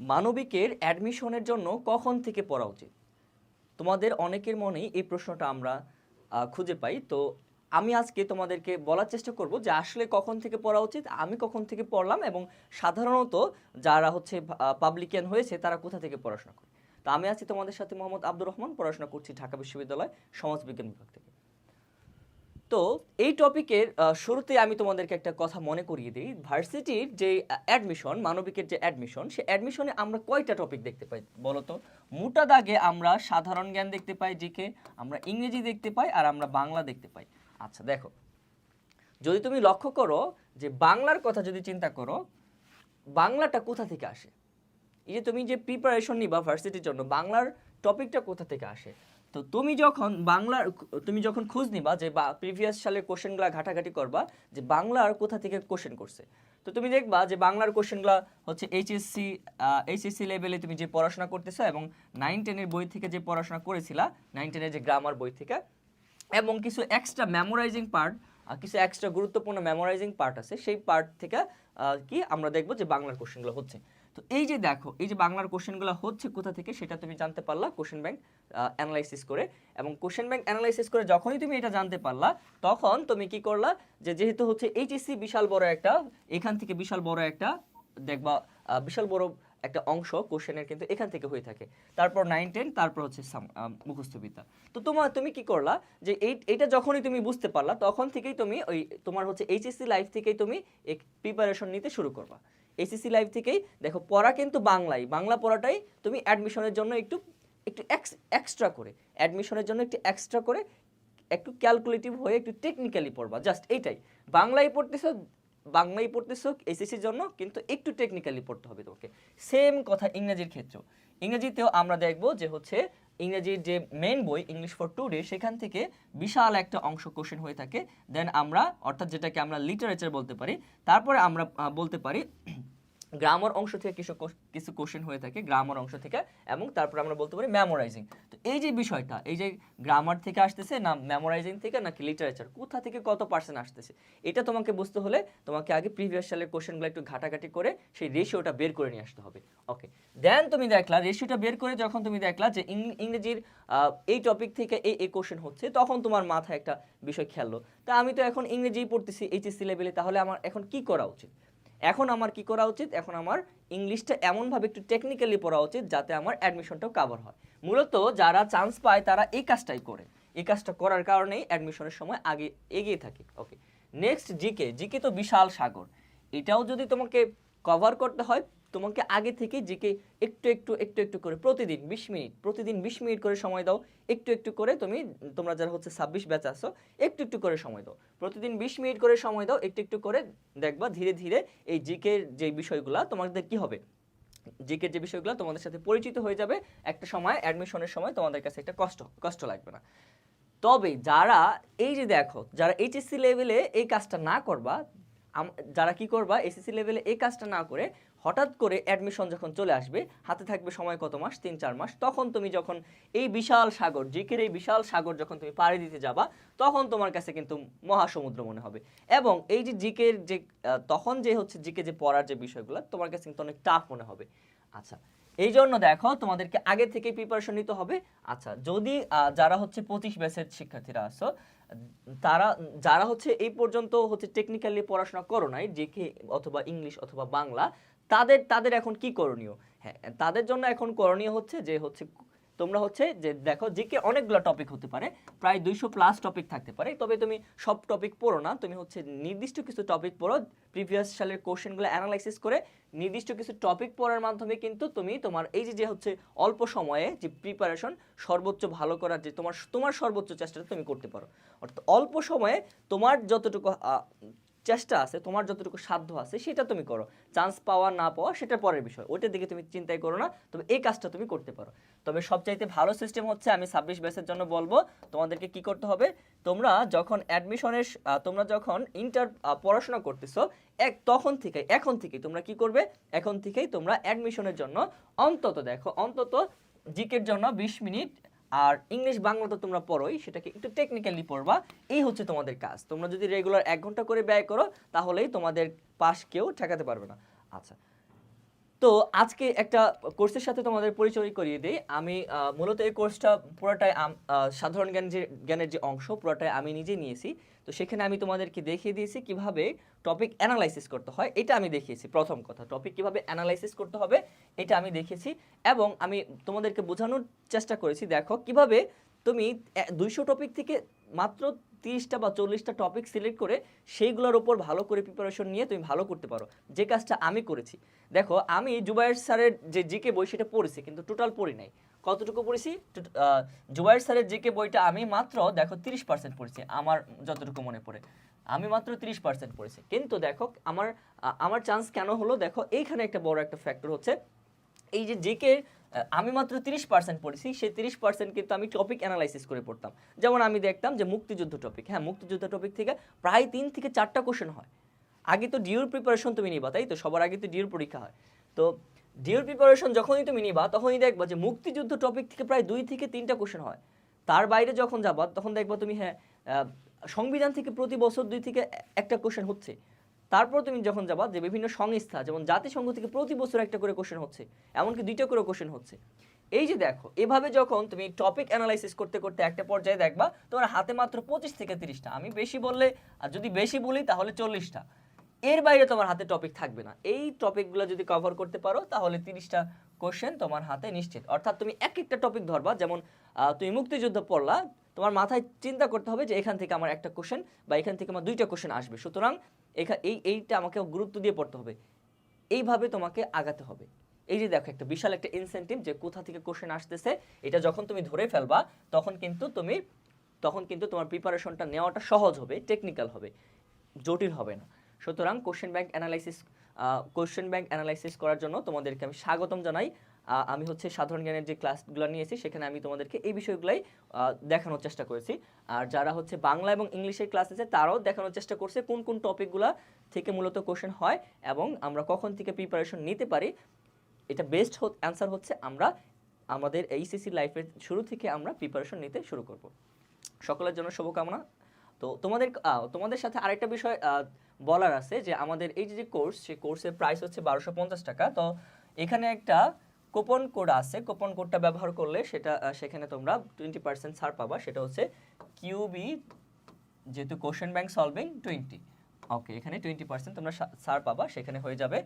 মানবিকের অ্যাডমিশনের জন্য কখন থেকে পড়া উচিত? তোমাদের অনেকের মনেই এই প্রশ্নটা আমরা খুঁজে পাই। তো আমি আজকে তোমাদেরকে বলার চেষ্টা করব যে আসলে কখন থেকে পড়া উচিত, আমি কখন থেকে পড়লাম এবং সাধারণত যারা হচ্ছে পাবলিকান হয়েছে তারা কোথা থেকে পড়াশোনা করে? তো আমি আছি তোমাদের সাথে মোহাম্মদ আব্দুর রহমান, পড়াশোনা করছি ঢাকা বিশ্ববিদ্যালয় সমাজবিজ্ঞান বিভাগ থেকে। তো এই টপিকের শুরুতে আমি তোমাদেরকে একটা কথা মনে করিয়ে দিই। ভার্সিটির যে অ্যাডমিশন মানবিকের যে অ্যাডমিশন সে অ্যাডমিশনে আমরা কয়টা টপিক দেখতে পাই বলতো? মোটা দাগে আমরা সাধারণ জ্ঞান দেখতে পাই জিকে আমরা ইংরেজি দেখতে পাই আর আমরা বাংলা দেখতে পাই। আচ্ছা দেখো। যদি তুমি লক্ষ্য করো যে বাংলার কথা যদি চিন্তা করো, বাংলাটা কোথা থেকে আসে? এই যে তুমি যে প্রিপারেশন নিবা ভার্সিটির জন্য, বাংলার টপিকটা কোথা থেকে আসে? তো তুমি যখন বাংলার তুমি যখন খোঁজ নিবা যে বা প্রিভিয়াস সালের কোশ্চেনগুলো ঘাটাঘাটি করবা যে বাংলার কোথা থেকে কোশ্চেন করছে। তো তুমি দেখবা যে বাংলার কোশ্চেনগুলো হচ্ছে এইচএসসি এইচএসসি লেভেলে তুমি যে পড়াশোনা করতেছো এবং নাইন টেনের বই থেকে যে পড়াশোনা করেছিলা নাইন টেনের যে গ্রামার বই থেকে, এবং কিছু এক্সট্রা মেমোরাইজিং পার্ট কিছু এক্সট্রা গুরুত্বপূর্ণ মেমোরাইজিং পার্ট আছে, সেই পার্ট থেকে কি আমরা দেখব যে বাংলার কোশ্চেনগুলো হচ্ছে। তো এই যে দেখো, এই যে বাংলার কোশ্চেনগুলো হচ্ছে কোথা থেকে, সেটা তুমি জানতে পারলা কোশ্চেন ব্যাংক অ্যানালাইসিস করে। এবং কোশ্চেন ব্যাংক অ্যানালাইসিস করে যখনই তুমি এটা জানতে পারলা, তখন তুমি কি করলা যে যেহেতু হচ্ছে এইচএসসি বিশাল বড় একটা, এখান থেকে বিশাল বড় একটা, দেখবা বিশাল বড় একটা অংশ কোশ্চেনের কিন্তু এখান থেকে হয়ে থাকে। তারপর নাইন টেন তারপর হচ্ছে আহ, তো তোমার তুমি কি করলা যে এই এটা যখনই তুমি বুঝতে পারলা তখন থেকেই তুমি ওই তোমার হচ্ছে এইচএসসি লাইফ থেকেই তুমি এক প্রিপারেশন নিতে শুরু করবা। এইচএসসি লাইফ থেকেই দেখো পড়া কিন্তু বাংলাই। বাংলা পড়াটাই তুমি অ্যাডমিশনের জন্য একটু একটু এক্সট্রা করে। অ্যাডমিশনের জন্য একটু এক্সট্রা করে একটু ক্যালকুলেটিভ হয়ে একটু টেকনিক্যালি পড়বা জাস্ট এইটাই। বাংলায় পড়তেছো বাংলায় পড়তেছো এসএসসির জন্য, কিন্তু একটু টেকনিক্যালি পড়তে হবে তোমাকে। সেম কথা ইংরেজির ক্ষেত্রেও। ইংরেজিতেও আমরা দেখব যে হচ্ছে, ইংরেজির যে মেন বই ইংলিশ ফর টুডে সেখান থেকে বিশাল একটা অংশ কোশ্চেন হয়ে থাকে। দেন আমরা, অর্থাৎ যেটাকে আমরা লিটারেচার বলতে পারি, তারপরে আমরা বলতে পারি গ্রামার অংশ থেকে কিছু কিছু কোশ্চেন হয়ে থাকে গ্রামার অংশ থেকে এবং তারপর আমরা বলতে পারি মেমোরাইজিং তো এই যে বিষয়টা, এই যে গ্রামার থেকে আসতেছে না মেমোরাইজিং থেকে নাকি লিটারেচার কোথা থেকে কত পার্সেন্ট আসতেছে? এটা তোমাকে বুঝতে হলে তোমাকে আগে প্রিভিয়াস সালের কোশ্চেনগুলো একটু ঘাটাঘাটি করে সেই রেশিওটা বের করে নিয়ে আসতে হবে। ওকে দেন তুমি দেখলা রেশিওটা বের করে যখন তুমি দেখলা যে ইংরেজির এই টপিক থেকে এই এই কোশ্চেন হচ্ছে, তখন তোমার মাথায় একটা বিষয় খেললো। তা আমি তো এখন ইংরেজি পড়তেছি এইচএসসি লেভেলে তাহলে আমার এখন কি করা উচিত? এখন আমার কি করা উচিত? এখন আমার ইংলিশটা এমনভাবে একটু টেকনিক্যালি পড়া উচিত যাতে আমার অ্যাডমিশনটাও কাভার হয়। মূলত যারা চান্স পায় তারা এই কাজটাই করে। এই কাজটা করার কারণেই অ্যাডমিশনের সময় আগে এগিয়ে থাকে। ওকে নেক্সট জিকে জিকে তো বিশাল সাগর। এটাও যদি তোমাকে কভার করতে হয় তোমাকে আগে থেকে জিকে একটু একটু একটু একটু করে প্রতিদিন বিশ মিনিট, প্রতিদিন বিশ মিনিট করে সময় দাও। একটু একটু করে তুমি, তোমরা যারা হচ্ছে ছাব্বিশ ব্যাচ আসো একটু একটু করে সময় দাও। প্রতিদিন বিশ মিনিট করে সময় দাও, একটু একটু করে দেখবা ধীরে ধীরে এই জিকের যে বিষয়গুলো তোমাদের কি হবে। জিকের যে বিষয়গুলো তোমাদের সাথে পরিচিত হয়ে যাবে একটা সময়, অ্যাডমিশনের সময় তোমাদের কাছে একটা কষ্ট কষ্ট লাগবে না। তবে যারা এই যে দেখো, যারা এইচএসসি লেভেলে এই কাজটা না করবা যারা কি করবা এসএসসি লেভেলে এই কাজটা না করে হঠাৎ করে অ্যাডমিশন যখন চলে আসবে, হাতে থাকবে সময় কত মাস? তিন, চার মাস। তখন তুমি যখন এই বিশাল সাগর, জিকের এই বিশাল সাগর যখন তুমি পাড়ি দিতে যাবা, তখন তোমার কাছে কিন্তু মহাসমুদ্র মনে হবে। এবং এই যে জিকের যে তখন যে হচ্ছে জিকে যে পড়ার যে বিষয়গুলো, তোমার কাছে কিন্তু অনেক টাফ মনে হবে। আচ্ছা এই জন্য দেখো, তোমাদেরকে আগে থেকে প্রিপারেশন নিতে হবে। আচ্ছা যদি যারা হচ্ছে পঁচিশ ব্যাচের শিক্ষার্থীরা আসো তারা, যারা হচ্ছে এই পর্যন্ত হচ্ছে টেকনিক্যালি পড়াশোনা করো নাই, যে কে অথবা ইংলিশ অথবা বাংলা, তাদের তাদের এখন কি করণীয়? হ্যাঁ তাদের জন্য এখন করণীয় হচ্ছে যে হচ্ছে তোমরা হচ্ছে যে দেখো জিকে অনেকগুলো টপিক হতে পারে, প্রায় দুইশো প্লাস টপিক থাকতে পারে, তবে তুমি সব টপিক পড়ো না, তুমি হচ্ছে নির্দিষ্ট কিছু টপিক পড়ো প্রিভিয়াস সালের কোশ্চেনগুলো অ্যানালাইসিস করে নির্দিষ্ট কিছু টপিক পড়ার মাধ্যমে কিন্তু তুমি তোমার এই যে যে হচ্ছে অল্প সময়ে যে প্রিপারেশন সর্বোচ্চ ভালো করার যে তোমার তোমার সর্বোচ্চ চেষ্টাটা তুমি করতে পারো। অর্থাৎ অল্প সময়ে তোমার যতটুকু চেষ্টা আছে, তোমার যতটুকু সাধ্য আছে, সেটা তুমি করো। চান্স পাওয়া, না পাওয়া সেটা পরের বিষয়। ওইটার দিকে তুমি চিন্তাই করো না, তবে এই কাজটা তুমি করতে পারো। তবে সবচাইতে ভালো সিস্টেম হচ্ছে, আমি ছাব্বিশ ব্যাচের জন্য বলব, তোমাদেরকে কি করতে হবে? তোমরা যখন অ্যাডমিশনের তোমরা যখন ইন্টার পড়াশোনা করতেছো, এক, তখন থেকে এখন থেকে তোমরা কি করবে? এখন থেকেই তোমরা অ্যাডমিশনের জন্য অন্তত দেখো, অন্তত জিকের জন্য বিশ মিনিট আর ইংলিশ বাংলা তো তোমরা পড়োই, সেটাকে একটু টেকনিক্যালি পড়বা। এই হচ্ছে তোমাদের কাজ। তোমরা যদি রেগুলার এক ঘণ্টা করে ব্যয় করো, তাহলেই তোমাদের পাশ কেউ ঠেকাতে পারবে না। আচ্ছা। তো আজকে একটা কোর্সের সাথে তোমাদের পরিচয় করিয়ে দিই। আমি মূলত এই কোর্সটা পুরোটাই সাধারণ জ্ঞান যে, জ্ঞানের যে অংশ, পুরোটাই আমি নিজে নিয়েছি। তো সেখানে আমি তোমাদেরকে দেখিয়ে দিয়েছি কীভাবে টপিক অ্যানালাইসিস করতে হয়, এটা আমি দেখিয়েছি, প্রথম কথা। টপিক কীভাবে অ্যানালাইসিস করতে হবে, এটা আমি দেখিয়েছি এবং আমি তোমাদেরকে বোঝানোর চেষ্টা করেছি। দেখো, কীভাবে তুমি দুইশো টপিক থেকে মাত্র তিরিশটা বা চল্লিশটা টপিক সিলেক্ট করে সেইগুলোর ওপর ভালো করে প্রিপারেশন নিয়ে তুমি ভালো করতে পারো। যে কাজটা আমি করেছি। দেখো, আমি জুবায়ের স্যারের যে জিকে বই সেটা পড়েছি, কিন্তু টোটাল পড়ি নাই। কতটুকু পড়েছি? জুবাইর স্যারের জিকে বইটা আমি মাত্র, দেখো, তিরিশ পার্সেন্ট পড়েছি, আমার যতটুকু মনে পড়ে। আমি মাত্র তিরিশ পার্সেন্ট পড়েছি। কিন্তু দেখো, আমার আমার চান্স কেন হলো? দেখো, এইখানে একটা বড় একটা ফ্যাক্টর হচ্ছে। এই যে জেকে আমি মাত্র তিরিশ পার্সেন্ট পড়েছি, সেই তিরিশ পার্সেন্ট কিন্তু আমি টপিক অ্যানালাইসিস করে পড়তাম। যেমন আমি দেখতাম যে মুক্তিযুদ্ধ টপিক হ্যাঁ মুক্তিযুদ্ধ টপিক থেকে প্রায় তিন থেকে চারটা কোশ্চেন হয়। আগে তো ডিউর প্রিপারেশন তুমি নিবা, তাই তো? সবার আগে তো ডিউর পরীক্ষা হয়। তো ডিউর প্রিপারেশন যখনই তুমি নিবা, তখনই দেখবা যে মুক্তিযুদ্ধ টপিক থেকে প্রায় দুই থেকে তিনটা কোশ্চেন হয়। তার বাইরে যখন যাবা, তখন দেখবা তুমি হ্যাঁ সংবিধান থেকে প্রতি বছর দুই থেকে একটা কোশ্চেন হচ্ছে। তারপর তুমি যখন যাবা, যে বিভিন্ন সংস্থা, যেমন জাতিসংঘ থেকে প্রতি বছর একটা করে কোশ্চেন হচ্ছে, এমনকি দুইটা করে কোশ্চেন হচ্ছে। এই যে দেখো, এভাবে যখন তুমি টপিক অ্যানালাইসিস করতে করতে একটা পর্যায়ে দেখবা, তোমার হাতে মাত্র পঁচিশ থেকে তিরিশটা। আমি বেশি বললে, আর যদি বেশি বলি, তাহলে চল্লিশটা। এর বাইরে তোমার হাতে টপিক থাকবে না। এই টপিকগুলো যদি কভার করতে পারো, তাহলে তিরিশটা কোশ্চেন তোমার হাতে নিশ্চিত। অর্থাৎ তুমি এক একটা টপিক ধরবা, যেমন তুমি মুক্তিযুদ্ধ পড়লা, তোমার মাথায় চিন্তা করতে হবে যে এখান থেকে আমার একটা কোশ্চেন বা এখান থেকে আমার দুইটা কোশ্চেন আসবে। সুতরাং এই, এইটা আমাকে গুরুত্ব দিয়ে পড়তে হবে। এইভাবে তোমাকে আগাতে হবে। এই যে দেখো, একটা বিশাল একটা ইনসেন্টিভ যে কোথা থেকে কোশ্চেন আসতেছে, এটা যখন তুমি ধরে ফেলবা, তখন কিন্তু তুমি, তখন কিন্তু তোমার প্রিপারেশনটা নেওয়াটা সহজ হবে টেকনিক্যাল হবে, জটিল হবে না। সুতরাং question bank analysis question bank analysis করার জন্য তোমাদেরকে আমি স্বাগতম জানাই। আমি হচ্ছে সাধারণ জ্ঞানের যে ক্লাসগুলো নিয়েছি সেখানে আমি তোমাদেরকে এই বিষয়গুলাই দেখানোর চেষ্টা করেছি। আর যারা হচ্ছে বাংলা এবং ইংলিশের ক্লাস আছে, তারাও দেখানোর চেষ্টা করছে কোন কোন টপিকগুলো থেকে মূলত কোশ্চেন হয় এবং আমরা কখন থেকে প্রিপারেশন নিতে পারি। এটা বেস্ট অ্যান্সার হচ্ছে আমরা, আমাদের এইচএসসি লাইফের শুরু থেকে আমরা প্রিপারেশন নিতে শুরু করব। সকলের জন্য শুভকামনা। তো তোমাদের তোমাদের সাথে আরেকটা বিষয় বলার আছে যে আমাদের এই যে কোর্স সেই কোর্সের প্রাইস হচ্ছে বারোশো পঞ্চাশ টাকা। তো এখানে একটা কুপন কোড আছে। কুপন কোডটা ব্যবহার করলে সেটা সেখানে তোমরা টোয়েন্টি পার্সেন্ট ছাড় পাবা। সেটা হচ্ছে কিউবি যেহেতু question bank solving twenty okay এখানে টোয়েন্টি পার্সেন্ট তোমরা ছাড় পাবা। সেখানে হয়ে যাবে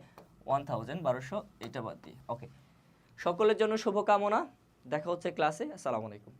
ওয়ান থাউজেন্ড বারোশো। এটা বাদ দিয়ে। ওকে সকলের জন্য শুভকামনা। দেখা হচ্ছে ক্লাসে আসসালামু আলাইকুম।